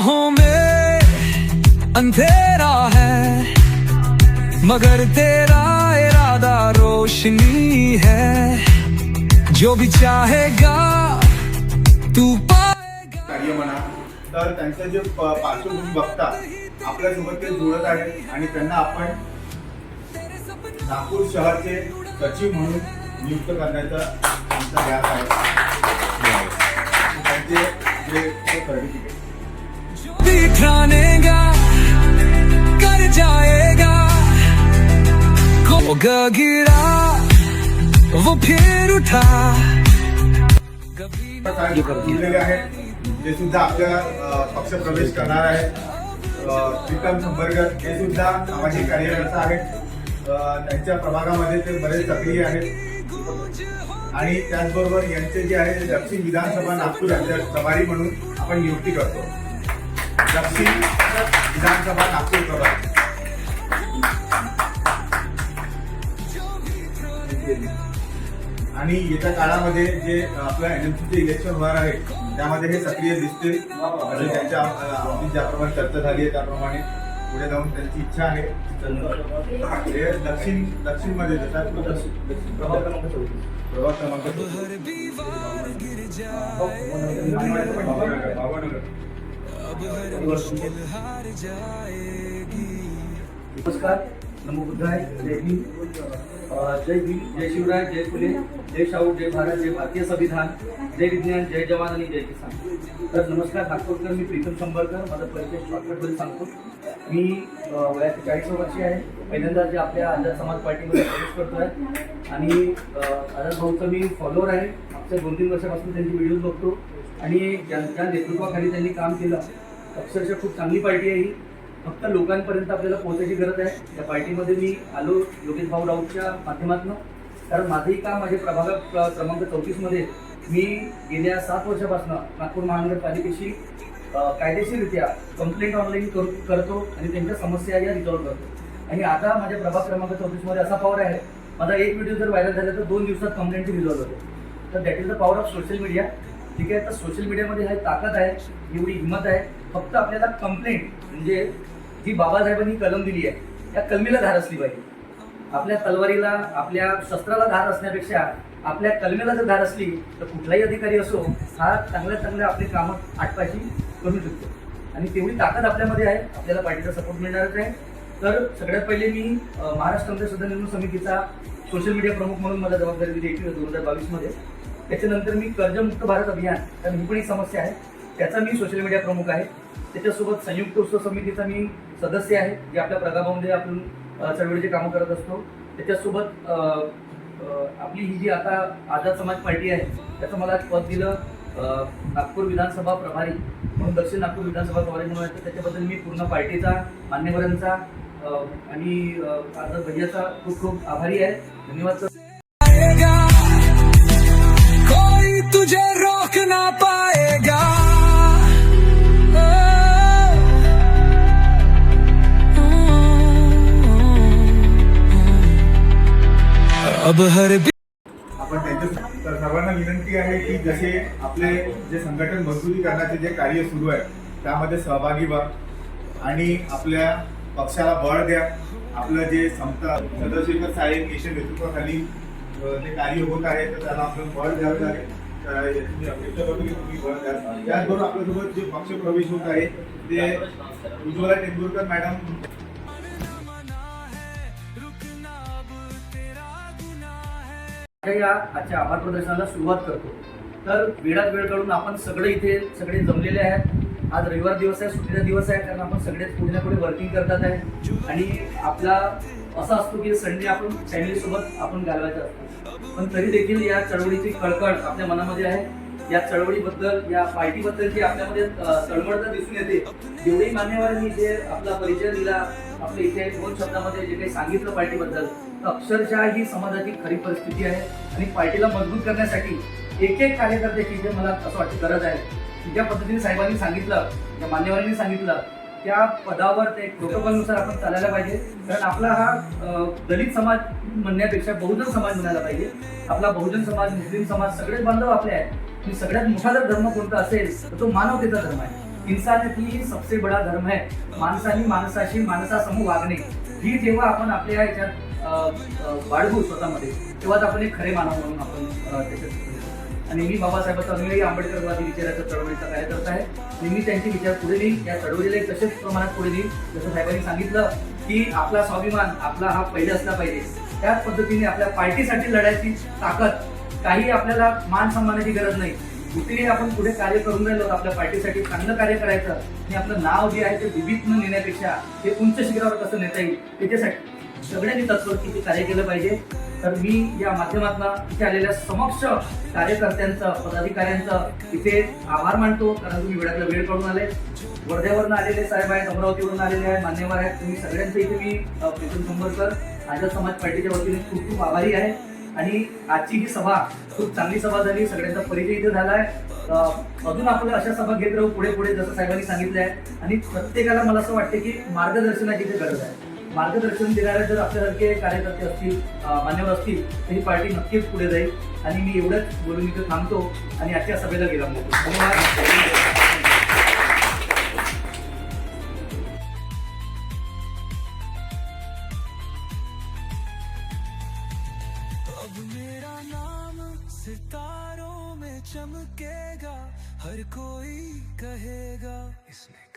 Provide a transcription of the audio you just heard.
राहों में अंधेरा है मगर तेरा इरादा रोशनी है। जो भी चाहेगा तू पाएगा। कार्य म्हणा तर त्यांचं जे पार्श्वभूमी बघता आपल्यासोबत ते जुळत आहेत आणि त्यांना आपण नागपूर शहरचे सचिव म्हणून नियुक्त करण्याचा आमचा ध्यास आहे. त्यांचे जे सर्टिफिकेट भी ठानेगा कर जाएगा। को गिरा वो फिर उठा। ते सुद्धा आपल्या पक्ष प्रवेश करणार आहेत अ, प्रीतम संपर्कर हे सुद्धा सामाजिक कार्यकर्ता आहेत त्यांच्या प्रभागामध्ये ते बरेच सक्रिय आहेत. आणि त्याचबरोबर यांचे जे आहे ते दक्षिण विधानसभा नागपूर यांच्या प्रभारी म्हणून आपण नियुक्ती करतो. दक्षिण विधानसभा नागपूर प्रभारी आणि येत्या काळामध्ये जे आपल्या एनएमसीचे इलेक्शन होणार आहे त्यामध्ये हे सक्रिय दिसतील आणि त्यांच्या आमची ज्याप्रमाणे चर्चा झाली आहे त्याप्रमाणे पुढे जाऊन त्यांची इच्छा आहे हे दक्षिण दक्षिणमध्ये देतात प्रभाग क्रमांक चौतीस. प्रभाग क्रमांक चौतीस. नमस्कार नमो बुद्धाय जय हिंद. जय भीम जय शिवराय जय फुले जय शाहू जय भारत जय भारतीय संविधान जय विज्ञान जय जवान आणि जय किसान. तर नमस्कार नागपूरकर मी प्रीतम शंभरकर माझा परिचय शॉर्टकटमध्ये सांगतो. मी वयात चाळीस वर्षी आहे. पहिल्यांदा जे आपल्या आझाद समाज पार्टीमध्ये प्रवेश करतो आहे आणि आझाद भाऊचं मी फॉलोअर आहे. मागच्या दोन तीन वर्षापासून त्यांचे व्हिडिओज बघतो. आणि ज्यांच्या नेतृत्वाखाली त्यांनी काम केलं अक्षरशः खूप चांगली पार्टी आहे ही. फक्त लोकांपर्यंत आपल्याला पोहोचायची गरज आहे. त्या पार्टीमध्ये मी आलो योगेश भाऊ राऊतच्या माध्यमातून. कारण माझंही काम माझे प्रभाग क्रमांक चौतीसमध्ये. मी गेल्या सात वर्षापासून नागपूर महानगरपालिकेशी कायदेशीररित्या कंप्लेंट ऑनलाईन करू करतो आणि त्यांच्या समस्या या रिझॉल्व्ह करतो. आणि आता माझ्या प्रभाग क्रमांक चौतीसमध्ये असा पॉवर आहे. माझा एक व्हिडिओ जर व्हायरल झाला तर दोन दिवसात कंप्लेंटची रिझॉल्व्ह होते. तर that is the power of social media ठीक आहे? तर सोशल मीडियामध्ये हा ताकद आहे. एवढी हिंमत आहे. फक्त आपल्याला कंप्लेंट म्हणजे जी बाबासाहेबांनी कलम दिली आहे त्या कलमीला धार असली पाहिजे. आपल्या तलवारीला आपल्या शस्त्राला धार असण्यापेक्षा आपल्या कलमेला जर धार असली तर कुठलाही अधिकारी असो हा चांगल्या चांगल्या आपली कामं आटपाशी करू शकतो. आणि तेवढी ताकद आपल्यामध्ये आहे आपल्याला पार्टीचा सपोर्ट मिळणारच आहे. तर सगळ्यात पहिले मी महाराष्ट्र काँग्रेस सदन निवडणूक समितीचा सोशल मीडिया प्रमुख म्हणून मला जबाबदारी दिली होती दोन हजार बावीसमध्ये. त्याच्यानंतर मी कर्जमुक्त भारत अभियान कारण ही पण एक समस्या आहे त्याचा मी सोशल मीडिया प्रमुख आहे. त्याच्यासोबत संयुक्त उत्सव समितीचा मी सदस्य आहे जे आपल्या प्रभागामध्ये आपण चळवळीचे कामं करत असतो. त्याच्यासोबत आपली ही जी आता आझाद समाज पार्टी आहे त्याचं मला पद दिलं नागपूर विधानसभा प्रभारी. म्हणून दक्षिण नागपूर विधानसभा प्रभारी म्हणून आहे. त्याच्याबद्दल मी पूर्ण पार्टीचा मान्यवरांचा आणि आझाद भैयाचा खूप खूप आभारी आहे. धन्यवाद सर. तुझे रोक अब हर आपण त्यांच्या सर्वांना विनंती आहे की जसे आपले जे संघटन मजबूतीकरणाचे जे कार्य सुरू आहे त्यामध्ये सहभागी व्हा आणि आपल्या पक्षाला बळ द्या. आपलं जे समता चंद्रशेखर साहेब यांच्या नेतृत्वाखाली जे कार्य होत आहे तर त्याला आपलं बळ द्यावे लागेल. बळ द्या त्याचबरोबर आपल्यासोबत जे पक्ष प्रवेश होत आहे ते उज्ज्वला टेंभुरकर मॅडम या आजच्या आभार प्रदर्शनाला सुरुवात करतो. तर वेळात वेळ काढून आपण सगळे इथे सगळे जमलेले आहेत. आज रविवार दिवस आहे सुट्टीचा दिवस आहे कारण आपण सगळेच कुठे ना कुठे वर्किंग करतात आहे. आणि आपला असा असतो की संडे आपण फॅमिली सोबत आपण घालवायचा असतो. पण तरी देखील या चळवळीची कळकळ आपल्या मनामध्ये आहे. या चळवळीबद्दल या पार्टीबद्दल जी आपल्यामध्ये अ, तळमळ तर दिसून येते जेवढी मान्यवरांनी जे आपला परिचय दिला आपल्या इथे दोन शब्दामध्ये जे काही सांगितलं पार्टीबद्दल अक्षरशः ही समाजाची खरी परिस्थिती आहे. आणि पार्टीला मजबूत करण्यासाठी एक एक कार्यकर्त्याची जे मला असं वाटतं गरज आहे की ज्या पद्धतीने साहेबांनी सांगितलं ज्या मान्यवरांनी सांगितलं त्या पदावर ते प्रोटोकॉलनुसार आपण चालायला पाहिजे. कारण आपला हा दलित समाज म्हणण्यापेक्षा बहुजन समाज म्हणायला पाहिजे. आपला बहुजन समाज मुस्लिम समाज सगळेच बांधव आपले आहेत. आणि सगळ्यात मोठा जर धर्म कोणता असेल तर तो मानवतेचा धर्म आहे. इंसानियत ही सबसे बडा धर्म आहे. माणसानी माणसाशी माणसासमोर वागणे. ही जेव्हा आपण आपल्या ह्याच्यात बाळगू स्वतःमध्ये तेव्हाच आपण एक खरे मानव म्हणून आपण त्याच्यात आणि मी बाबासाहेबांचा अनुयायी आंबेडकरवादी विचाराच्या चळवळीचा कार्यकर्ता आहे. आणि मी त्यांचे विचार पुढे देईन या चळवळीला तसेच प्रमाणात पुढे देईन जसं साहेबांनी सांगितलं की आपला स्वाभिमान आपला हा पहिले असला पाहिजे. त्याच पद्धतीने आपल्या पार्टीसाठी लढायची ताकद काही आपल्याला मान सन्मानाची गरज नाही. कुठेही आपण पुढे कार्य करून राहिलो आपल्या पार्टीसाठी चांगलं कार्य करायचं. आणि आपलं नाव जे आहे ते विविध न नेण्यापेक्षा ते उंच शिखरावर कसं नेता येईल त्याच्यासाठी सगळ्यांनी तत्पर किती कार्य केलं पाहिजे तर मी या माध्यमातून इथे आलेल्या समक्ष कार्यकर्त्यांचं पदाधिकाऱ्यांचं इथे आभार मानतो. कारण तुम्ही वेळातला वेळ काढून आले. वर्ध्यावरून आलेले साहेब आहेत अमरावतीवरून आलेले आहेत मान्यवर आहेत. तुम्ही सगळ्यांचं इथे मी अ, प्रीतम संबरकर आझाद समाज पार्टीच्या वतीने खूप खूप आभारी आहे. आणि आजची ही सभा खूप चांगली सभा झाली. सगळ्यांचा परिचय इथे झालाय. आहे अजून आपण अशा सभा घेत राहू पुढे पुढे जसं साहेबांनी सांगितलं आहे आणि प्रत्येकाला मला असं वाटतं की मार्गदर्शनाची इथे गरज आहे. मार्गदर्शन देणारे जर आपल्यासारखे कार्यकर्ते असतील मान्यवर असतील तर ही पार्टी नक्कीच पुढे जाईल. आणि मी एवढंच बोलून इथं थांबतो आणि आजच्या सभेला गेला. धन्यवाद अब मेरा नाम सितारों में चमकेगा हर कोई कहेगा इसने